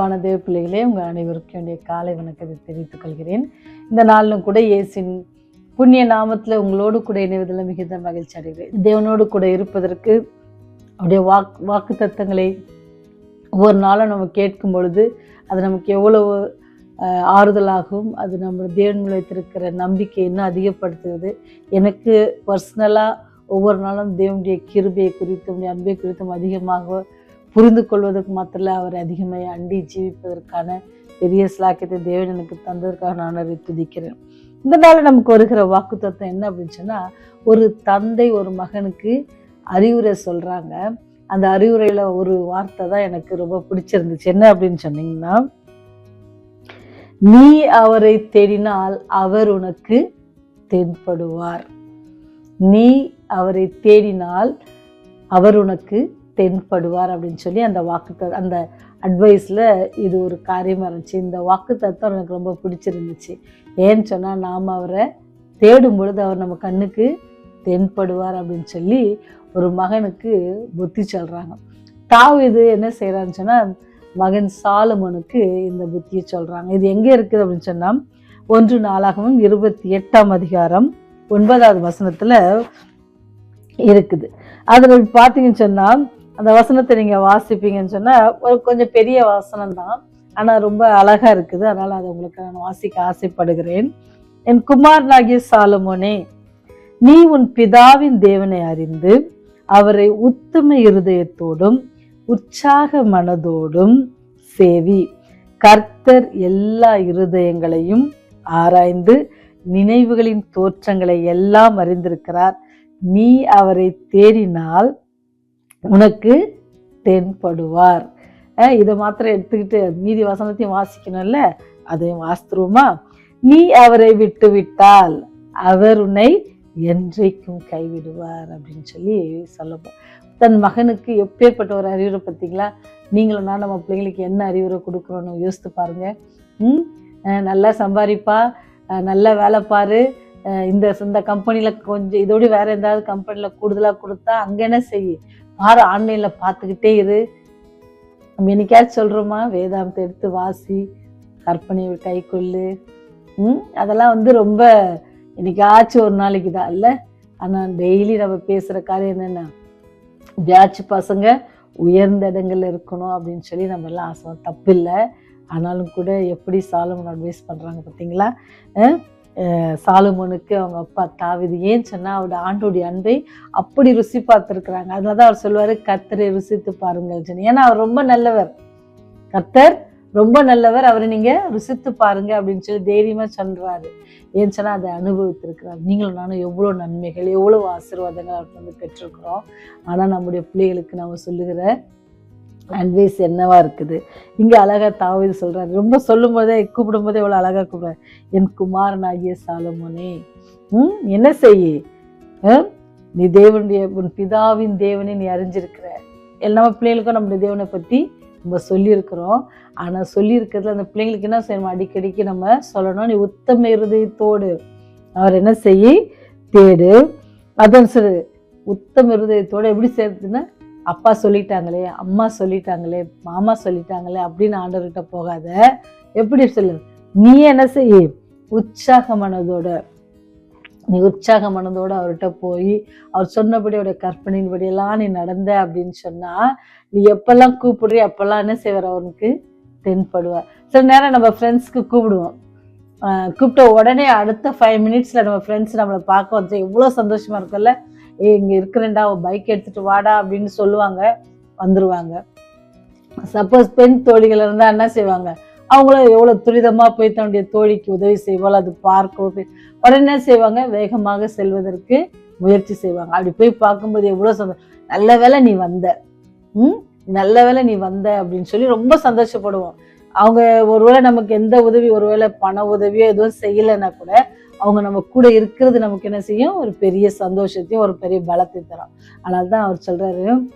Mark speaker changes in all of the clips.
Speaker 1: அன்பான தேவ பிள்ளைகளே உங்கள் அனைவருக்கும் என்னுடைய காலை வணக்கத்தை தெரிவித்துக் கொள்கிறேன். இந்த நாளிலும் கூட இயேசின் புண்ணிய நாமத்தில் உங்களோடு கூட இணைவதில் மிகுந்த மகிழ்ச்சி அடைகிறேன். தேவனோடு கூட இருப்பதற்கு அவருடைய வாக் வாக்கு தத்தங்களை ஒவ்வொரு நாளும் நம்ம கேட்கும் பொழுது அது நமக்கு எவ்வளவு அஹ், ஆறுதலாகவும் அது நம்ம தேவன் வைத்திருக்கிற நம்பிக்கை இன்னும் அதிகப்படுத்துகிறது. எனக்கு பர்சனலாக ஒவ்வொரு நாளும் தேவனுடைய கிருபையை குறித்தும் அன்பை குறித்தும் அதிகமாக புரிந்து கொள்வதற்கு மாத்திரம் அவர் அதிகமாக அண்டி ஜீவிப்பதற்கான பெரிய சிலாக்கியத்தை தேவன் எனக்கு தந்ததற்காக நான் அதை துதிக்கிறேன். இந்த நாள் நமக்கு வருகிற வாக்கு தத்துவம் என்ன அப்படின்னு சொன்னால் ஒரு தந்தை ஒரு மகனுக்கு அறிவுரை சொல்கிறாங்க அந்த அறிவுரையில் ஒரு வார்த்தை தான் எனக்கு ரொம்ப பிடிச்சிருந்துச்சு. என்ன அப்படின்னு சொன்னீங்கன்னா நீ அவரை தேடினால் அவர் உனக்கு தென்படுவார். நீ அவரை தேடினால் அவர் உனக்கு தென்படுவார் அப்படின்னு சொல்லி அந்த வாக்கு அந்த அட்வைஸில் இது ஒரு காரியமாக இருந்துச்சு. இந்த வாக்கு தத்துவம் எனக்கு ரொம்ப பிடிச்சிருந்துச்சு. ஏன்னு சொன்னால் நாம் அவரை தேடும் பொழுது அவர் நம்ம கண்ணுக்கு தென்படுவார் அப்படின்னு சொல்லி ஒரு மகனுக்கு புத்தி சொல்கிறாங்க தாவு இது என்ன செய்கிறான்னு சொன்னால் மகன் சாலுமனுக்கு இந்த புத்தியை சொல்கிறாங்க இது எங்கே இருக்குது அப்படின்னு சொன்னால் ஒன்று நாளாகவும் இருபத்தி எட்டாம் அதிகாரம் ஒன்பதாவது வசனத்தில் இருக்குது. அதில் பார்த்தீங்கன்னு சொன்னால் அந்த வசனத்தை நீங்கள் வாசிப்பீங்கன்னு சொன்னால் ஒரு கொஞ்சம் பெரிய வசனம் தான் ஆனால் ரொம்ப அழகாக இருக்குது. அதனால் அதை உங்களுக்கு நான் வாசிக்க ஆசைப்படுகிறேன். என் குமாரனாகிய சாலமோனே நீ உன் பிதாவின் தேவனை அறிந்து அவரை உத்தம இருதயத்தோடும் உற்சாக மனதோடும் சேவி. கர்த்தர் எல்லா இருதயங்களையும் ஆராய்ந்து நினைவுகளின் தோற்றங்களை எல்லாம் அறிந்திருக்கிறார். நீ அவரை தேடினால் உனக்கு தென்படுவார். இதை மாத்திரம் எடுத்துக்கிட்டு மீதி வசனத்தையும் வாசிக்கணும்ல? அதையும் வாசித்துருவோமா? நீ அவரை விட்டு விட்டால் அவர் உன்னை என்றைக்கும் கைவிடுவார் அப்படின்னு சொல்லி சொல்ல தன் மகனுக்கு எப்பேற்பட்ட ஒரு அறிவுரை பார்த்தீங்களா? நீங்களும் நான் நம்ம பிள்ளைங்களுக்கு என்ன அறிவுரை கொடுக்குறோன்னு யோசித்து பாருங்க. ம் நல்லா சம்பாதிப்பா நல்லா வேலை பாரு இந்த இந்த கம்பெனியில் கொஞ்சம் இதோடு வேறு ஏதாவது கம்பெனியில் கூடுதலாக கொடுத்தா அங்கே என்ன செய்யு பாரு ஆன்லைனில் பார்த்துக்கிட்டே இரு. நம்ம என்னைக்காச்சும் சொல்கிறோமா வேதாந்தத்தை எடுத்து வாசி கற்பனையை கை கொள்ளு. ம்? அதெல்லாம் வந்து ரொம்ப என்னைக்காச்சும் ஒரு நாளைக்கு தான் இல்லை? ஆனால் டெய்லி நம்ம பேசுகிற காரியம் என்னென்ன ஜாச்சு பசங்க உயர்ந்த இடங்கள்ல இருக்கணும் அப்படின்னு சொல்லி நம்ம எல்லாம் ஆசை. தப்பு இல்லை ஆனாலும் கூட எப்படி சாலமன் அட்வைஸ் பண்ணுறாங்க பார்த்தீங்களா சாலுமனுக்கு அவங்க அப்பா தாவிது ஏன் சொன்னால் அவரோட ஆண்டோடைய அன்பை அப்படி ருசி பார்த்துருக்குறாங்க. அதனால தான் அவர் சொல்லுவார் கத்தரை ருசித்து பாருங்கள் சொன்னி ஏன்னா அவர் ரொம்ப நல்லவர். கர்த்தர் ரொம்ப நல்லவர். அவரை நீங்கள் ருசித்து பாருங்க அப்படின்னு சொல்லி தைரியமாக சொல்கிறாரு ஏன்னு சொன்னால் அதை அனுபவித்திருக்கிறார். நீங்களும் நானும் எவ்வளோ நன்மைகள் எவ்வளோ ஆசீர்வாதங்கள் அவர் வந்து பெற்றிருக்கிறோம். ஆனால் நம்முடைய பிள்ளைகளுக்கு நம்ம சொல்லுகிற அட்வைஸ் என்னவா இருக்குது? இங்கே அழகாக தாவீது சொல்கிறாரு ரொம்ப சொல்லும் போதே கூப்பிடும் போதே இவ்வளோ அழகாக கூப்பிடுறாரு. என் குமாரனாகிய சாலமோனே ம் என்ன செய்ய? நீ தேவனுடைய உன் பிதாவின் தேவனை நீ அறிஞ்சிருக்கிற. எல்லா பிள்ளைகளுக்கும் நம்முடைய தேவனை பற்றி நம்ம சொல்லியிருக்கிறோம். ஆனால் சொல்லியிருக்கிறதுல அந்த பிள்ளைங்களுக்கு என்ன செய்யணும்? அடிக்கடிக்கு நம்ம சொல்லணும். நீ உத்தம இருதயத்தோடு அவர் என்ன செய்ய? தேடு. அதான் சொல்லு உத்தம இருதயத்தோடு எப்படி சேர்த்துன்னா அப்பா சொல்லிட்டாங்களே அம்மா சொல்லிட்டாங்களே மாமா சொல்லிட்டாங்களே அப்படின்னு ஆண்டவர்கிட்ட போகாத. எப்படி சொல்லு? நீ என்ன செய்ய? உற்சாக மனதோட நீ உற்சாக மனதோடு அவர்கிட்ட போய் அவர் சொன்னபடியோட கற்பனையின்படியெல்லாம் நீ நடந்த அப்படின்னு சொன்னால் நீ எப்பெல்லாம் கூப்பிடுறிய அப்போல்லாம் என்ன செய்வார்? அவனுக்கு தென்படுவார். சில நேரம் நம்ம ஃப்ரெண்ட்ஸ்க்கு கூப்பிடுவோம். கூப்பிட்ட உடனே அடுத்த ஃபைவ் மினிட்ஸில் நம்ம ஃப்ரெண்ட்ஸ் நம்மளை பார்க்க வந்து எவ்வளோ சந்தோஷமாக இருக்கும்ல? ஏ இங்கே இருக்கிறேன்டா பைக் எடுத்துட்டு வாடா அப்படின்னு சொல்லுவாங்க வந்துடுவாங்க சப்போஸ் பெண் தோழிகள் இருந்தால் என்ன செய்வாங்க? அவங்களும் எவ்வளோ துரிதமாக போய் தன்னுடைய தோழிக்கு உதவி செய்வாள் அது பார்க்கோ உடனே என்ன செய்வாங்க? வேகமாக செல்வதற்கு முயற்சி செய்வாங்க. அப்படி போய் பார்க்கும்போது எவ்வளோ சந்தோஷம் நல்ல வேலை நீ வந்த. ம்? நல்ல வேலை நீ வந்த அப்படின்னு சொல்லி ரொம்ப சந்தோஷப்படுவோம். அவங்க ஒருவேளை நமக்கு எந்த உதவி ஒருவேளை பண உதவியோ எதுவும் செய்யலைன்னா கூட அவங்க நம்ம கூட இருக்கிறது நமக்கு என்ன செய்யும்? ஒரு பெரிய சந்தோஷத்தையும் ஒரு பெரிய பலத்தை தரும். அதனால தான் அவர் சொல்கிறாரு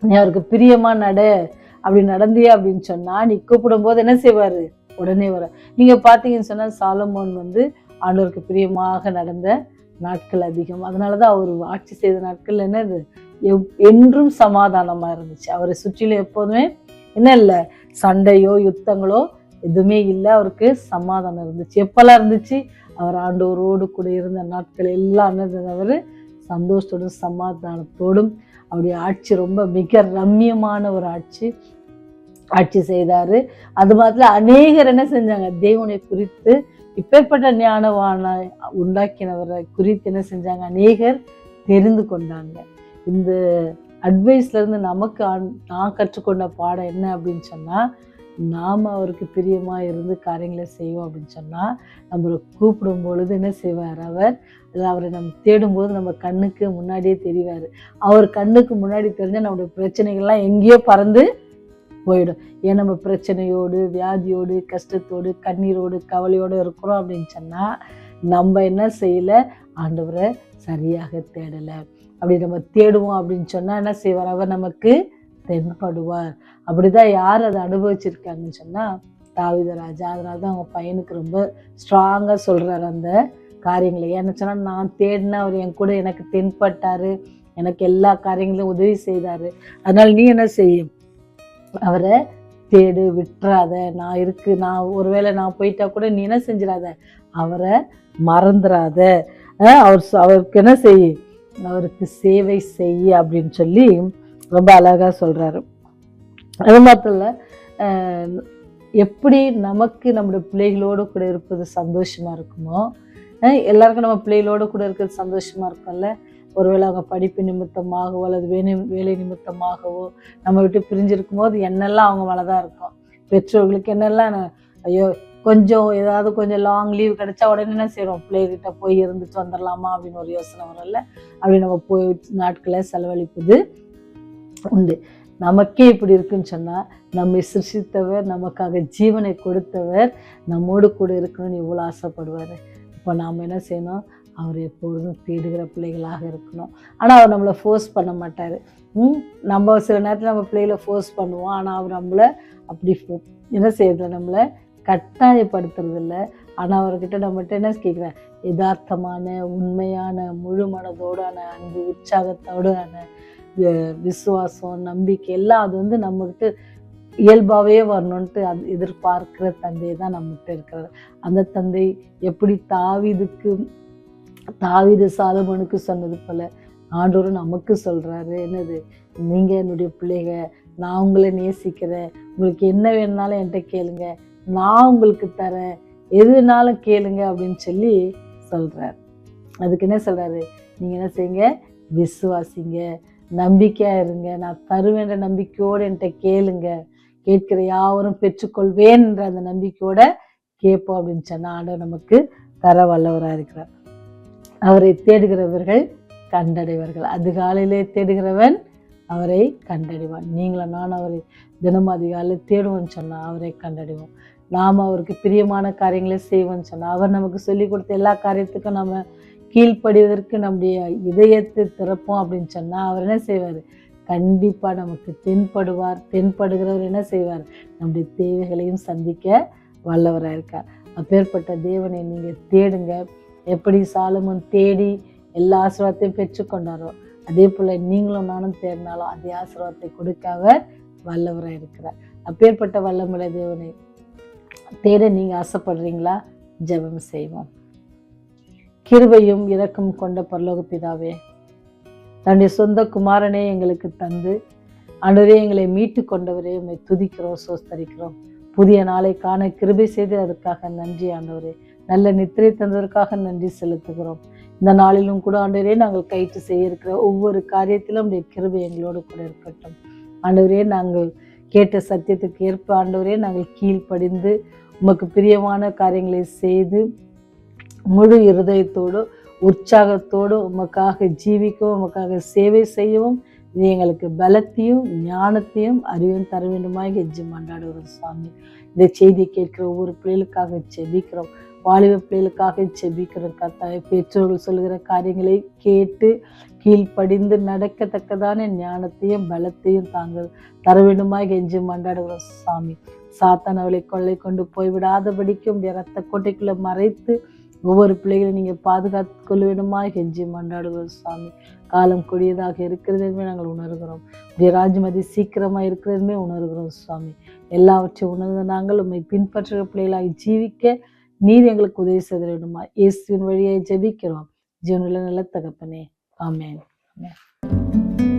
Speaker 1: நீ அவருக்கு பிரியமா நட. அப்படி நடந்தியே அப்படின்னு சொன்னால் நீ கூப்பிடும் போது என்ன செய்வாரு? உடனே வர நீங்கள் பார்த்தீங்கன்னு சொன்னால் சாலமோன் வந்து ஆண்டவருக்கு பிரியமாக நடந்த நாட்கள் அதிகம். அதனால தான் அவர் ஆட்சி செய்த நாட்கள் என்னது? எவ்- என்றும் சமாதானமாக இருந்துச்சு. அவரை சுற்றிலும் எப்போதுமே என்ன இல்லை? சண்டையோ யுத்தங்களோ எதுவுமே இல்லை. அவருக்கு சமாதானம் இருந்துச்சு. எப்பெல்லாம் இருந்துச்சு? அவர் ஆண்டோரோடு கூட இருந்த நாட்கள் எல்லாம் அவர் சந்தோஷத்தோடும் சமாதானத்தோடும் அவருடைய ஆட்சி ரொம்ப மிக ரம்மியமான ஒரு ஆட்சி ஆட்சி செய்தார். அது மாதிரி அநேகர் என்ன செஞ்சாங்க? தேவனை குறித்து இப்பேற்பட்ட ஞானவான உண்டாக்கினவரை குறித்து என்ன செஞ்சாங்க? அநேகர் தெரிந்து கொண்டாங்க. இந்த அட்வைஸ்லேருந்து நமக்கு நான் கற்றுக்கொண்ட பாடம் என்ன அப்படின்னு சொன்னால் நாம் அவருக்கு பிரியமாக இருந்து காரியங்களை செய்வோம் அப்படின்னு சொன்னால் நம்மளை கூப்பிடும் பொழுது என்ன செய்வார் அவர்? அவரை நம்ம தேடும்போது நம்ம கண்ணுக்கு முன்னாடியே தெரிவார். அவர் கண்ணுக்கு முன்னாடி தெரிஞ்சால் நம்மளுடைய பிரச்சனைகள்லாம் எங்கேயோ பறந்து போயிடும். ஏன் நம்ம பிரச்சனையோடு வியாதியோடு கஷ்டத்தோடு கண்ணீரோடு கவலையோடு இருக்கிறோம் அப்படின்னு சொன்னால் நம்ம என்ன செய்யலை? ஆண்டவரை சரியாக தேடலை. அப்படி நம்ம தேடுவோம் அப்படின்னு சொன்னால் என்ன செய்வார்? அவர் நமக்கு தென்படுவார். அப்படிதான் யார் அதை அனுபவிச்சிருக்காங்கன்னு சொன்னால் தாவித ராஜா. அதனால தான் அவங்க பையனுக்கு ரொம்ப ஸ்ட்ராங்காக சொல்கிறார் அந்த காரியங்களை. ஏன்னு சொன்னால் நான் தேடின அவர் என் கூட எனக்கு தென்பட்டார். எனக்கு எல்லா காரியங்களையும் உதவி செய்தார். அதனால் நீ என்ன செய்யும்? அவரை தேடு விட்டுறாத. நான் இருக்கு நான் ஒருவேளை நான் போயிட்டா கூட நீ என்ன செஞ்சிடாத? அவரை மறந்துடாத. அவர் அவருக்கு என்ன செய் அவருக்கு சேவை செய் அப்படின்னு சொல்லி ரொம்ப அழகாக சொல்கிறாரு அது மாத்திரம் எப்படி நமக்கு நம்முடைய பிள்ளைகளோடு கூட இருப்பது சந்தோஷமாக இருக்குமோ எல்லாருக்கும் நம்ம பிள்ளைகளோடு கூட இருக்கிறது சந்தோஷமாக இருக்கும்ல? ஒருவேளை அவங்க படிப்பு நிமித்தமாகவோ அல்லது வேலை வேலை நிமித்தமாகவோ நம்ம விட்டு பிரிஞ்சிருக்கும் போது என்னெல்லாம் அவங்க மேலே தான் இருக்கும். பெற்றோர்களுக்கு என்னெல்லாம் ஐயோ கொஞ்சம் ஏதாவது கொஞ்சம் லாங் லீவ் கிடைச்சா உடனே என்ன செய்கிறோம் பிள்ளைகிட்ட போய் இருந்துட்டு வந்துடலாமா அப்படின்னு ஒரு யோசனை வரும்ல? அப்படி நம்ம போய் நாட்களை செலவழிப்பது உண்டு. நமக்கே இப்படி இருக்குன்னு சொன்னால் நம்மை சிருஷித்தவர் நமக்காக ஜீவனை கொடுத்தவர் நம்மோடு கூட இருக்கணும்னு இவ்வளோ ஆசைப்படுவார். இப்போ நாம் என்ன செய்யணும்? அவர் எப்பொழுதும் தேடுகிற பிள்ளைகளாக இருக்கணும். ஆனால் அவர் நம்மளை ஃபோர்ஸ் பண்ண மாட்டார். ம் நம்ம சில நேரத்தில் நம்ம பிள்ளைகளை ஃபோர்ஸ் பண்ணுவோம். ஆனால் அவர் நம்மளை அப்படி என்ன செய்யறதில்ல நம்மளை கட்டாயப்படுத்துறதில்ல. ஆனால் அவர்கிட்ட நம்மகிட்ட என்ன கேட்குறேன் யதார்த்தமான உண்மையான முழு மனதோடான அன்பு உற்சாகத்தோடான விசுவாசம் நம்பிக்கை எல்லாம் அது வந்து நம்மகிட்ட இயல்பாகவே வரணுன்ட்டு அது எதிர்பார்க்கிற தந்தை தான் நம்மகிட்ட இருக்கிறார். அந்த தந்தை எப்படி தாவிதுக்கு தாவிது சாதமனுக்கு சொன்னது போல ஆண்டோரும் நமக்கு சொல்கிறாரு என்னது? நீங்கள் என்னுடைய பிள்ளைங்க நான் உங்களை நேசிக்கிறேன். உங்களுக்கு என்ன வேணுனாலும் என்கிட்ட கேளுங்க. நான் உங்களுக்கு தரேன். எது வேணாலும் கேளுங்க அப்படின்னு சொல்லி சொல்கிறார் அதுக்கு என்ன சொல்கிறாரு நீங்கள் என்ன செய்யுங்க? விசுவாசிங்க. நம்பிக்கையா இருங்க. நான் தருவேன்ற நம்பிக்கையோடு என்கிட்ட கேளுங்க. கேட்கிற யாவரும் பெற்றுக்கொள்வேன்ற அந்த நம்பிக்கையோட கேட்போம் அப்படின்னு சொன்னா ஆண்டவர் நமக்கு தர வல்லவராக இருக்கிறார். அவரை தேடுகிறவர்கள் கண்டடைவார்கள். அதிகாலையிலே தேடுகிறவன் அவரை கண்டடைவான். நீங்களும் நான் அவரை தினமும் அதிகாலையில் தேடுவோம்னு சொன்னால் அவரை கண்டடைவோம். நாம் அவருக்கு பிரியமான காரியங்களை செய்வோம்னு சொன்னால் அவர் நமக்கு சொல்லி கொடுத்த எல்லா காரியத்துக்கும் நம்ம கீழ்ப்படிவதற்கு நம்முடைய இதயத்தை திறப்போம் அப்படின்னு சொன்னால் அவர் என்ன செய்வார்? கண்டிப்பாக நமக்கு தென்படுவார். தென்படுகிறவர் என்ன செய்வார்? நம்முடைய தேவைகளையும் சந்திக்க வல்லவராக இருக்கார். அப்பேற்பட்ட தேவனை நீங்கள் தேடுங்க. எப்படி சாலமோன் தேடி எல்லா ஆசீர்வாதத்தையும் பெற்றுக்கொண்டாரோ அதே போல் நீங்களும் நானும் தேடினாலும் அதே ஆசீர்வாதத்தை கொடுக்க அவர் வல்லவராக இருக்கிறார். அப்பேற்பட்ட வல்லமுள்ள தேவனை தேட நீங்கள் ஆசைப்படுறீங்களா? ஜெபம் செய்வோம். கிருபையும் இரக்கம் கொண்ட பரலோக பிதாவே தன்னுடைய சொந்த குமாரனே எங்களுக்கு தந்து அன்றரே எங்களை மீட்டு கொண்டவரே உண்மை துதிக்கிறோம் சோஸ்தரிக்கிறோம் புதிய நாளை காண கிருபை செய்து அதற்காக நன்றி ஆண்டவரே. நல்ல நித்திரை தந்ததற்காக நன்றி செலுத்துகிறோம். இந்த நாளிலும் கூட ஆண்டவரே நாங்கள் கைட்டு செய்ய இருக்கிற ஒவ்வொரு காரியத்திலும் உடைய கிருபை எங்களோடு கூட இருக்கட்டும். ஆண்டவரே நாங்கள் கேட்ட சத்தியத்துக்கு ஏற்ப ஆண்டவரே நாங்கள் கீழ்ப்படிந்து உமக்கு பிரியமான காரியங்களை செய்து முழு இருதயத்தோடு உற்சாகத்தோடு உமக்காக ஜீவிக்கவும் உமக்காக சேவை செய்யவும் இது எங்களுக்கு பலத்தையும் ஞானத்தையும் அறிவையும் தர வேண்டுமாய் கெஞ்சி மண்டாடுகிறோம் சுவாமி. இந்த செய்தியை கேட்கிற ஒவ்வொரு பிள்ளைகளுக்காக செபிக்கிறோம் வாலிப பிள்ளைகளுக்காக செபிக்கிறோம் கத்தாய பெற்றோர்கள் சொல்லுகிற காரியங்களை கேட்டு கீழ்ப்படிந்து நடக்கத்தக்கதான ஞானத்தையும் பலத்தையும் தாங்கள் தர வேண்டுமாய் கெஞ்சி மண்டாடுகிறோம் சாமி சாத்தான் அவளை கொள்ளை கொண்டு போய்விடாதபடிக்கும் ரத்த கோட்டைக்குள்ளே மறைத்து ஒவ்வொரு பிள்ளைகளையும் நீங்கள் பாதுகாத்து கொள்ள வேண்டுமா கெஞ்சி மன்றாடுகிறோம் சுவாமி காலம் கொடியதாக இருக்கிறதுமே நாங்கள் உணர்கிறோம். உடைய ராஜ்மதி சீக்கிரமாக இருக்கிறதுமே உணர்கிறோம் சுவாமி எல்லாவற்றையும் உணர்ந்த நாங்கள் உண்மை பின்பற்றுகிற பிள்ளைகளாக ஜீவிக்க நீர் எங்களுக்கு உதவி செய்த வேண்டுமா இயேசுவின் வழியை ஜெபிக்கிறோம். ஜீவனில் நல்ல தகப்பனே. ஆமேன் ஆமென்.